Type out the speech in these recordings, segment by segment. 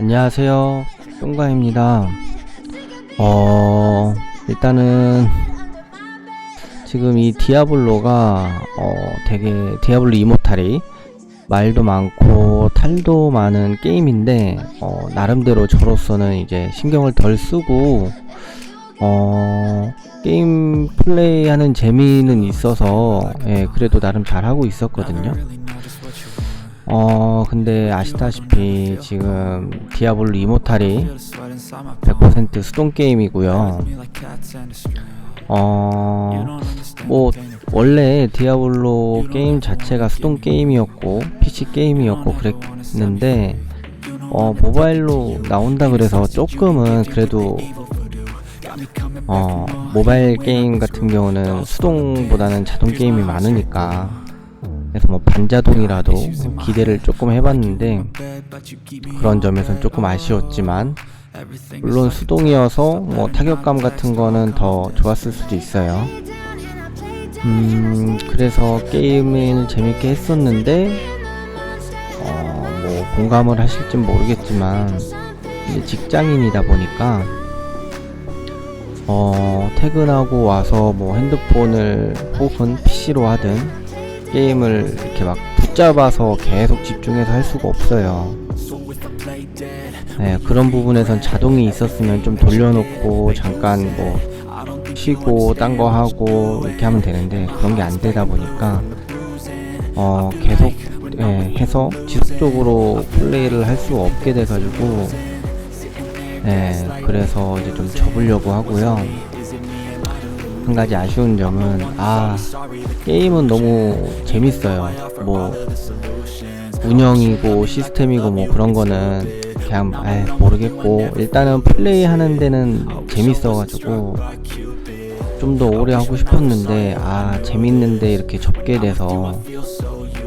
안녕하세요. 똥가입니다. 어, 일단은, 지금 이 디아블로가, 어, 되게, 디아블로 이모탈이 말도 많고 탈도 많은 게임인데, 어, 나름대로 저로서는 이제 신경을 덜 쓰고, 어, 게임 플레이하는 재미는 있어서, 예, 그래도 나름 잘하고 있었거든요. 어 근데 아시다시피 지금 디아블로 이모탈이 100% 수동 게임이고요. 어뭐 원래 디아블로 게임 자체가 수동 게임이었고 PC 게임이었고 그랬는데 어 모바일로 나온다 그래서 조금은 그래도 어 모바일 게임 같은 경우는 수동보다는 자동 게임이 많으니까 그래서 뭐 반자동이라도 기대를 조금 해봤는데 그런 점에선 조금 아쉬웠지만 물론 수동이어서 뭐 타격감 같은 거는 더 좋았을 수도 있어요. 음 그래서 게임을 재밌게 했었는데 어 뭐 공감을 하실진 모르겠지만 이제 직장인이다 보니까 어 퇴근하고 와서 뭐 핸드폰을 혹은 PC로 하든 게임을 이렇게 막 붙잡아서 계속 집중해서 할 수가 없어요. 네, 그런 부분에선 자동이 있었으면 좀 돌려놓고 잠깐 뭐 쉬고 딴 거 하고 이렇게 하면 되는데 그런 게 안 되다 보니까 어 계속 예, 해서 지속적으로 플레이를 할 수가 없게 돼가지고 예, 그래서 이제 좀 접으려고 하고요. 한 가지 아쉬운 점은 아 게임은 너무 재밌어요. 뭐 운영이고 시스템이고 뭐 그런 거는 그냥 에 모르겠고 일단은 플레이 하는 데는 재밌어가지고 좀 더 오래 하고 싶었는데 아 재밌는데 이렇게 접게 돼서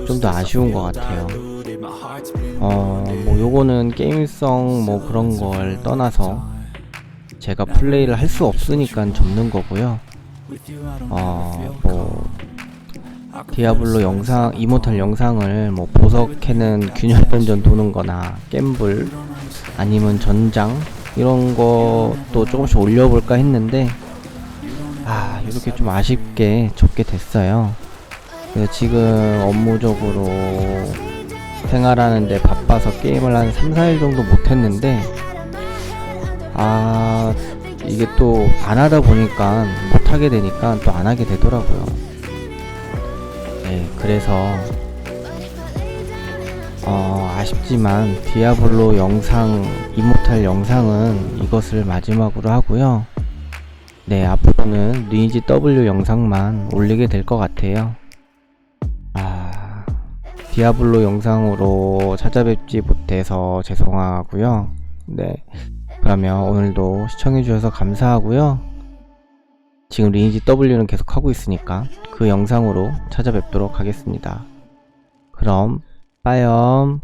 좀 더 아쉬운 것 같아요. 어뭐 요거는 게임성 뭐 그런 걸 떠나서 제가 플레이를 할 수 없으니까 접는 거고요. 어, 뭐, 디아블로 영상, 이모탈 영상을 뭐 보석해는 균열 던전 도는 거나, 겜블, 아니면 전장, 이런 것도 조금씩 올려볼까 했는데, 아, 이렇게 좀 아쉽게 접게 됐어요. 그래서 지금 업무적으로 생활하는데 바빠서 게임을 한 3, 4일 정도 못했는데, 아, 이게 또 안 하다 보니까 못 하게 되니까 또 안 하게 되더라고요. 네, 그래서 어, 아쉽지만 디아블로 영상 이모탈 영상은 이것을 마지막으로 하고요. 네, 앞으로는 리니지 W 영상만 올리게 될 것 같아요. 아, 디아블로 영상으로 찾아뵙지 못해서 죄송하고요. 네. 그러면 오늘도 시청해주셔서 감사하고요. 지금 리니지 W는 계속 하고 있으니까 그 영상으로 찾아뵙도록 하겠습니다. 그럼 빠염.